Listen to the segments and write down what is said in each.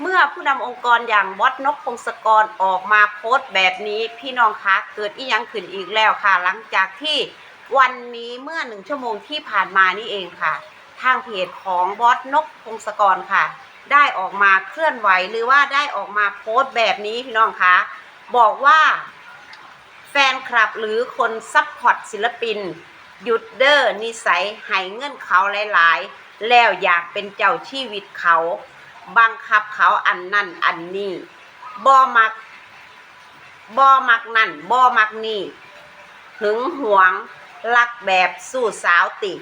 เมื่อผู้นำองค์กรอย่างบอสนกพงศกรออกมาโพสต์แบบนี้พี่น้องคะเกิดอีหยังขึ้นอีกแล้วค่ะ หลังจากที่วันนี้เมื่อหนึ่งชั่วโมงที่ผ่านมานี่เองค่ะ ทางเพจของบอสนกพงศกรค่ะ ได้ออกมาเคลื่อนไหวหรือว่าได้ออกมาโพสต์แบบนี้พี่น้องคะบอกว่า แฟนคลับหรือคนซัพพอร์ตศิลปินหยุดเด้อนิสัยให้เงินเขาหลาย ๆ แล้วอยากเป็นเจ้าชีวิตเขา บังคับเขาอันนั่นอันนี้บ่มักบ่มักนั่นบ่มักนี่หึงหวงรักแบบสู้สาวติ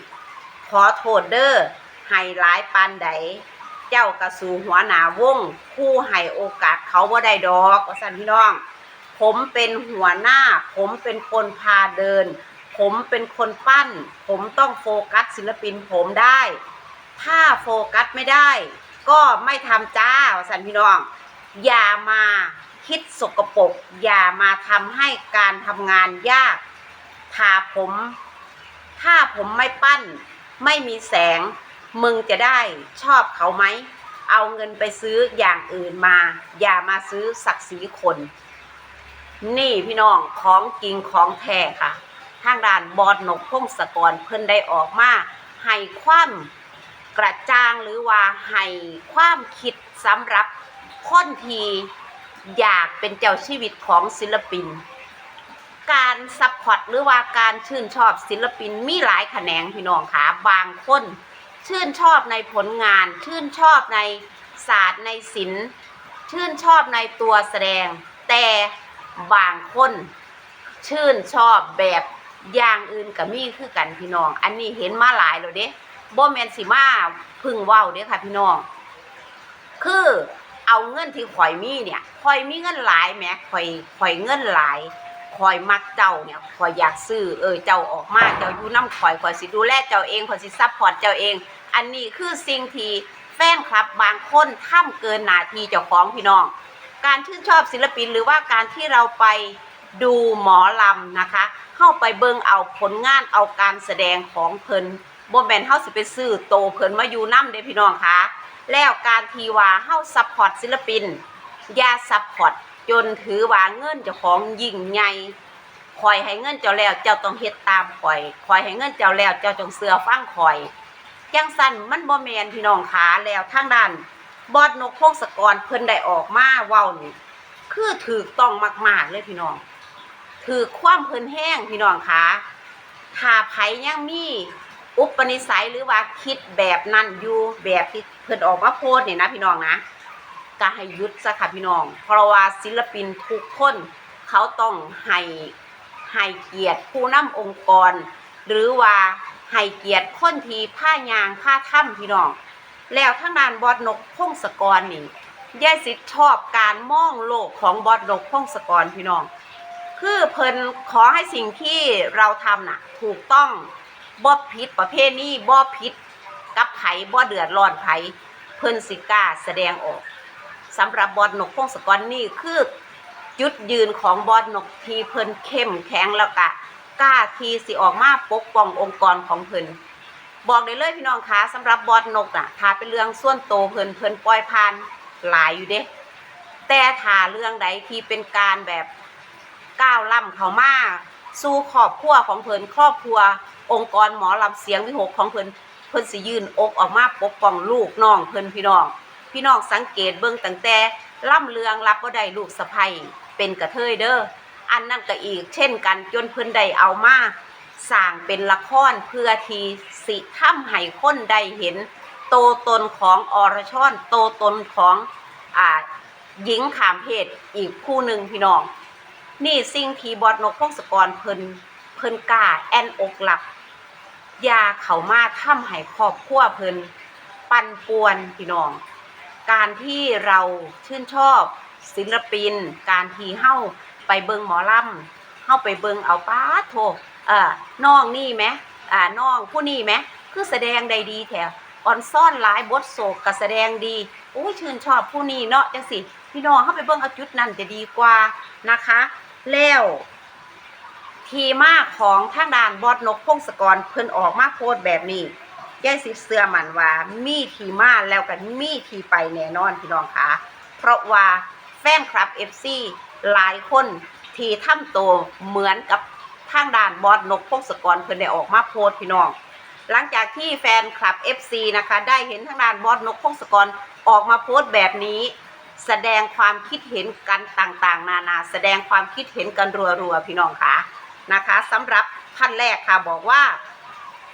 ขอโทษเด้อให้หลายปานใด เจ้ากระสูหัวหนาวงผู้ให้โอกาสเขาบ่ได้ดอกว่าสันพี่น้อง ผมเป็นหัวหน้า ผมเป็นคนพาเดิน ผมเป็นคนปั้น ผมต้องโฟกัสศิลปินผมได้ ถ้าโฟกัสไม่ได้ ก็ไม่ทำจ้าสันพี่น้อง อย่ามาคิดสกปรกอย่ามาทำให้การทำงานยากถ้าผม ถ้าผมไม่ปั้น ไม่มีแสง มึงจะได้ชอบเขาไหม เอาเงินไปซื้ออย่างอื่นมา อย่ามาซื้อศักดิ์ศรีคน นี่พี่น้องของจริงของแท้ค่ะ ทางด้านบอดนกพงศกรเพิ่นได้ออกมาให้ความ กระจ่างหรือว่าให้ความคิดสำหรับคนที่อยากเป็นเจ้าชีวิตของศิลปิน การซัพพอร์ตหรือว่าการชื่นชอบศิลปินมีหลายแขนงพี่น้องค่ะบางคนชื่นชอบในผลงาน ชื่นชอบในศาสตร์ในศิลป์ชื่นชอบในตัวแสดง แต่บางคนชื่นชอบแบบอย่างอื่นกับมีคือกันพี่น้อง อันนี้เห็นมาหลายแล้วเด้ บ่แมนสิมาพึ่งว้าเด้ค่ะพี่น้อง คือเอาเงินที่ข่อยมีเนี่ยข่อยมีเงินหลายแหมข่อยข่อยเงินหลายข่อยมักเจ้าเนี่ยข่อยอยากซื้อเออเจ้าออกมาเจ้าอยู่น้ำข่อยข่อยสิดูแลเจ้าเองข่อยสิซัพพอร์ตเจ้าเอง อันนี้คือสิ่งที่แฟนคลับบางคนท่ำเกินหน้าที่เจ้าของพี่น้อง การชื่นชอบศิลปินหรือว่าการที่เราไปดูหมอลำนะคะ เข้าไปเบิ่งเอาผลงานเอาการแสดงของเพิ่น บ่แม่นเฮาสิไปซื้อโตเพิ่นมาอยู่นํเด้พี่น้องคะแล้วการทีว่าเฮาซัพพอร์ตศิลปินอย่าซัพพอร์ตจนถือว่าเงินเจ้าของยิ่งใหญ่คอยให้เงินเจ้าแล้วเจ้าต้องเฮ็ดตามคอยคอยให้เงินเจ้าแล้วเจ้าจงเสือฟังคอยจังสั่นมันบ่แม่นพี่น้องคะแล้วทางด้านบอดนกพงศกรเพิ่นได้ออกมาเว้านี่คือถูกต้องมาก ๆ เลยพี่น้อง ถือความเพิ่นแห้งพี่น้องคะถ้าไผยังมี อุปนิสัยหรือว่าคิดแบบนั้นอยู่แบบที่เพิ่นออกมาโพสต์นี่ยนะพี่น้องนะก็ให้ยุดซะค่ะพี่น้อง เพราะว่าศิลปินทุกคนเขาต้องให้ให้เกียรติผู้นำองค์กร หรือว่าให้เกียรติคนที่ผ้ายางผ้าถ้ำพี่น้อง แล้วทางด้านบอดนกพงศกรนี่ยายสิทธิ์ชอบการมองโลกของบอดนกพงศกรพี่น้อง คือเพิ่นขอให้สิ่งที่เราทำน่ะ ถูกต้อง บ่ผิดประเภทนี้บ่ผิดกับไผบ่เดือดร้อนไผเพิ่นสิกล้าแสดงออกสำหรับบอดนกพงศกรนี่คือจุดยืนของบอดนกที่เพิ่นเข้มแข็งแล้วก็กล้าทีสิออกมาปกป้ององค์กรของเพิ่นบอกได้เลยพี่น้องคะสำหรับบอดนกน่ะถ้าเป็นเรื่องส่วนโตเพิ่นเพิ่นปล่อยผ่านหลายอยู่เด้แต่ถ้าเรื่องใดที่เป็นการแบบก้าวล่ำเขามา สู่ครอบครัวของเพิ่นครอบครัว องค์กรหมอลำเสียงวิหกของเพิ่นเพิ่นสิยืนอกออกมาปกป้องลูกน้องเพิ่นพี่น้อง พี่น้องสังเกตเบิ่งตั้งแต่ล่ำเรืองรับบ่ได้ลูกสะใภ้เป็นกระเทยเด้ออันนั้นก็อีก เช่นกันจนเพิ่นได้เอามาสร้างเป็นละครเพื่อที่สิทำให้คนได้เห็น โตตนของอรชรโตตนของอ่าหญิงขามเพศอีกคู่หนึ่งพี่น้อง นี่สิ่งที่บอดนกพงศกรเพิ่นเพิ่นกล้าแอนอกหลับยาเขามาทำให้ครอบครัวเพิ่นปั่นป่วนพี่น้อง การที่เราชื่นชอบศิลปิน การที่เฮ้าไปเบิงหมอลำเฮ้าไปเบิงเอาป้าโทเอ่อน้องนี่ไหมอ่าน้องผู้นี่ไหมคือแสดงได้ดีแถวอ่อนซ่อนหลายบทโศกก็แสดงดีโอ้ยชื่นชอบผู้นี้เนาะจังสิพี่น้องเข้าไปเบิงเอาจุดนั้นจะดีกว่านะคะ แล้วทีมาของทางด้านบอดนกพงศกรเพิ่นออกมาโพสต์แบบนี้ยายสิเสื้อมันว่ามีทีมาแล้วกันมีทีไปแน่นอนพี่น้องคะเพราะว่าแฟนคลับ FC หลายคนที่ทำตัวเหมือนกับทางด้านบอสนกพงศกรเพิ่นได้ออกมาโพสพี่น้อง หลังจากที่แฟนคลับ FC นะคะ ได้เห็นทางด้านบอสนกพงศกรออกมาโพสแบบนี้ แสดงความคิดเห็นกันต่างๆ นานา แสดงความคิดเห็นกันรัวๆพี่น้องค่ะนะคะสำหรับท่านแรกค่ะบอกว่า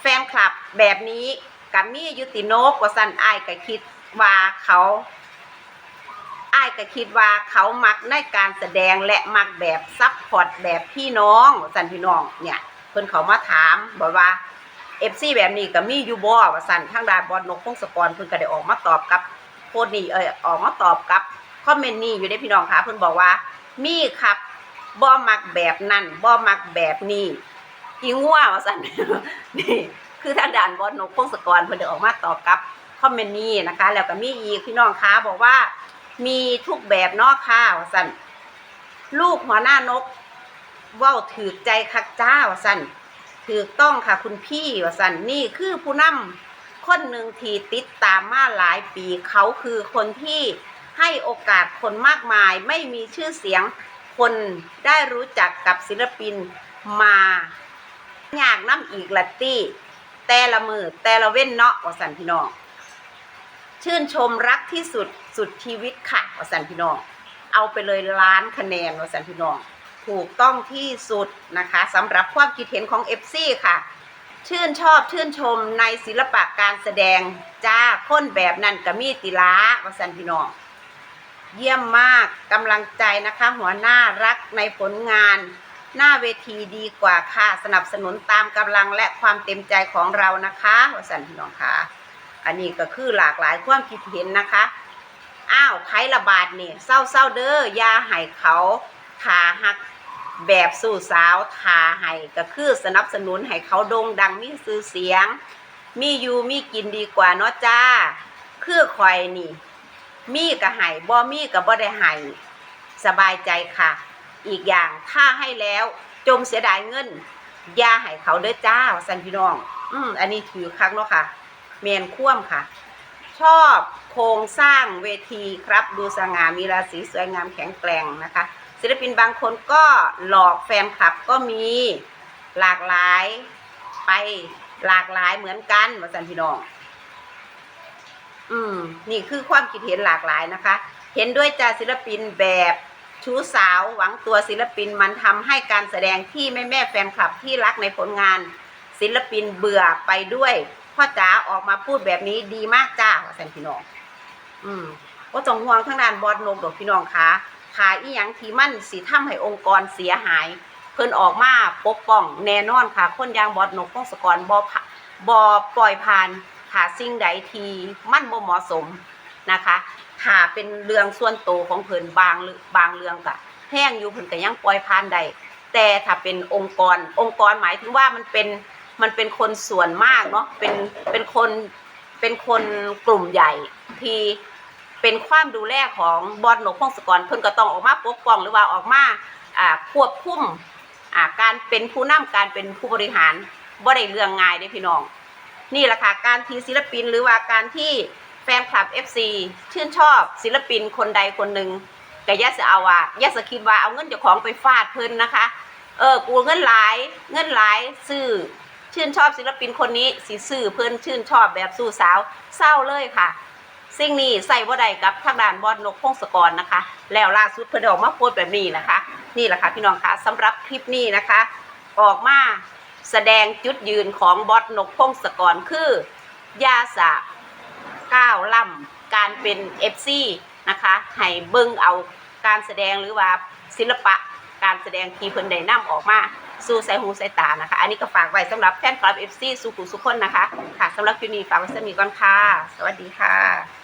แฟนคลับแบบนี้กัมมี่ยุติโนกว่าสันอ้ายก็คิดว่าเขาอ้ายก็คิดว่าเขามักในการแสดงและมักแบบซับพอร์ตแบบพี่น้องสันพี่น้องเนี่ยเพิ่นเขามาถามบอกว่าเอฟซีแบบนี้ก็มีอยู่บ่ว่าสันทางด้านบอลนกพงศกรเพิ่นก็ได้ออกมาตอบกับ พสต์นี้เออออกมาตอบกับคอมเมนต์นี้อยู่ได้พี่น้องคะเพิ่นบอกว่า มีครับบ่มักแบบนั้นบ่มักแบบนี้อีงัวว่าสันนี่คือทางด่านบอลนกพงศกรเพิ่นได้ออกมาตอบกับคอมเมนต์นี้นะคะ แล้วก็มีอีกพี่น้องคะบอกว่า มีทุกแบบเนอกค่ะว่าสันลูกหัวหน้านกว้าถือใจคักจ้าว่าสันถือต้องค่ะคุณพี่ว่าสันนี่คือผู้นำ คนหนึ่งที่ติดตามมาหลายปีเขาคือคนที่ให้โอกาสคนมากมายไม่มีชื่อเสียงคนได้รู้จักกับศิลปินมาอยากน้ำอีกละตี้แต่ละมือแต่ละเว้นเนาะว่าสันพี่น้องชื่นชมรักที่สุดสุดชีวิตค่ะว่าสันพี่น้องเอาไปเลยล้านคะแนนว่าสันพี่น้องถูกต้องที่สุดนะคะสำหรับความคิดเห็นของ FC ค่ะ ชื่นชอบชื่นชมในศิลปะการแสดงจ้าคนแบบนั้นก็มีติลาว่าสันพี่น้องเยี่ยมมากกำลังใจนะคะ หัวหน้ารักในผลงาน หน้าเวทีดีกว่าค่ะ สนับสนุนตามกำลังและความเต็มใจของเรานะคะวสันพี่น้องค่ะ อันนี้ก็คือหลากหลายความคิดเห็นนะคะ อ้าวไประบาดนี่เศร้าเศร้าเด้อยาให้เขาทาหัก แบบสู่สาวทาให้ก็คือสนับสนุนให้เขาโด่งดังมีชื่อเสียง มีอยู่มีกินดีกว่าเนาะจ้า คือคอยนี่ มีก็ให้บ่มีก็บ่ได้ให้สบายใจค่ะ อีกอย่างถ้าให้แล้วจมเสียดายเงินยาให้เขาเด้อจ้าสันพี่น้อง อืมอันนี้ถือครั้งเนาะค่ะเมนคว่ำค่ะ ชอบโครงสร้างเวทีครับดูสง่ามีราศีสวยงามแข็งแกร่งนะคะ ศิลปินบางคนก็หลอกแฟนคลับก็มีหลากหลายไปหลากหลายเหมือนกันมาสันพี่น้อง อืม นี่คือความคิดเห็นหลากหลายนะคะ เห็นด้วยจ้าศิลปินแบบชู้สาวหวังตัวศิลปินมันทำให้การแสดงที่แม่แม่แฟนคลับที่รักในผลงาน ศิลปินเบื่อไปด้วยพ่อจ๋าออกมาพูดแบบนี้ดีมากจ้าว่าสันพี่น้อง อืมก็จงห่วงทางด้านบอดนกดอกพี่น้องคะ ขายอีหยังที่มันสีทำให้องค์กรเสียหาย เพิ่นออกมาปกป้องแน่นอนค่ะ คนยางบอดนกพงศกรบอบอปล่อยผ่านถ้าสิ่งใดทีมันบ่เหมาะสมนะคะถ้าเป็นเรื่องส่วนตัวของเพิ่นบางเรือบางเรื่องก็แห้งอยู่เพิ่นก็ยังปล่อยผ่านได้แต่ถ้าเป็นองค์กรองค์กรหมายถึงว่ามันเป็นมันเป็นคนส่วนมากเนาะเป็นเป็นคนเป็นคนกลุ่มใหญ่ที่ เป็นความดูแลของบอดนกพงศกรเพิ่นก็ต้องออกมาปกป้องหรือว่าออกมาอ่าควบคุมอ่าการเป็นผู้นำการเป็นผู้บริหารบ่ได้เรื่องง่ายเด้พี่น้อง นี่แหละค่ะการที่ศิลปินหรือว่าการที่แฟนคลับ FC ชื่นชอบศิลปินคนใดคนหนึ่งก็ย่าจะเอาว่าอย่าจะคิดว่าเอาเงินเจ้าของไปฟาดเพิ่นนะคะ เออกูเงินหลายเงินหลายซื้อชื่นชอบศิลปินคนนี้สีสื่อเพิ่นชื่นชอบแบบสู้สาวเศร้าเลยค่ะ สิ่งนี้ใส่บ่ได้กับทางด้านบอดนกพงศกรนะคะ แล้วล่าสุดเพิ่นได้ออกมาโพสต์แบบนี้นะคะ นี่แหละค่ะพี่น้องคะสำหรับคลิปนี้นะคะ ออกมาแสดงจุดยืนของบอดนกพงศกรคือยาสะก้าวล่ำการเป็น FC นะคะให้เบิ่งเอาการแสดงหรือว่าศิลปะการแสดงที่เพิ่นได้นำออกมาสู่สายหูสายตานะคะ อันนี้ก็ฝากไว้สำหรับแฟนคลับ FC สุขุสุขคนนะคะ ค่ะสำหรับคลิปนี้ฝากไว้สมีก่อนค่ะ สวัสดีค่ะ